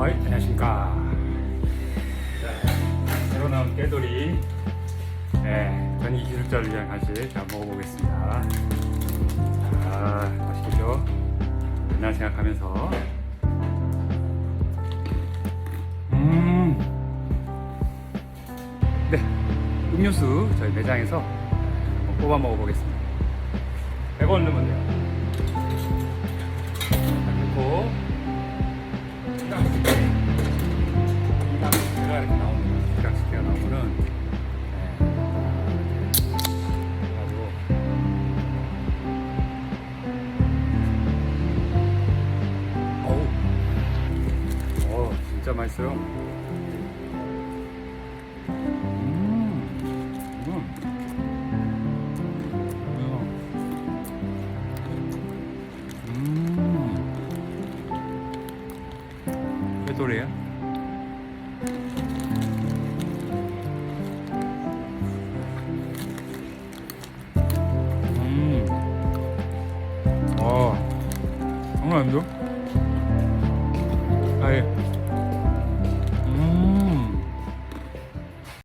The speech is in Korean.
안녕하십니까. 자, 새로 나온 깨돌이, 네, 전기 기술자를 위한 간식 자, 먹어보겠습니다. 자, 맛있겠죠? 옛날 생각하면서. 음. 네, 음료수 저희 매장에서 뽑아 먹어보겠습니다. 100원 넣으면 돼요. 맛있어요. 음, 음. 음.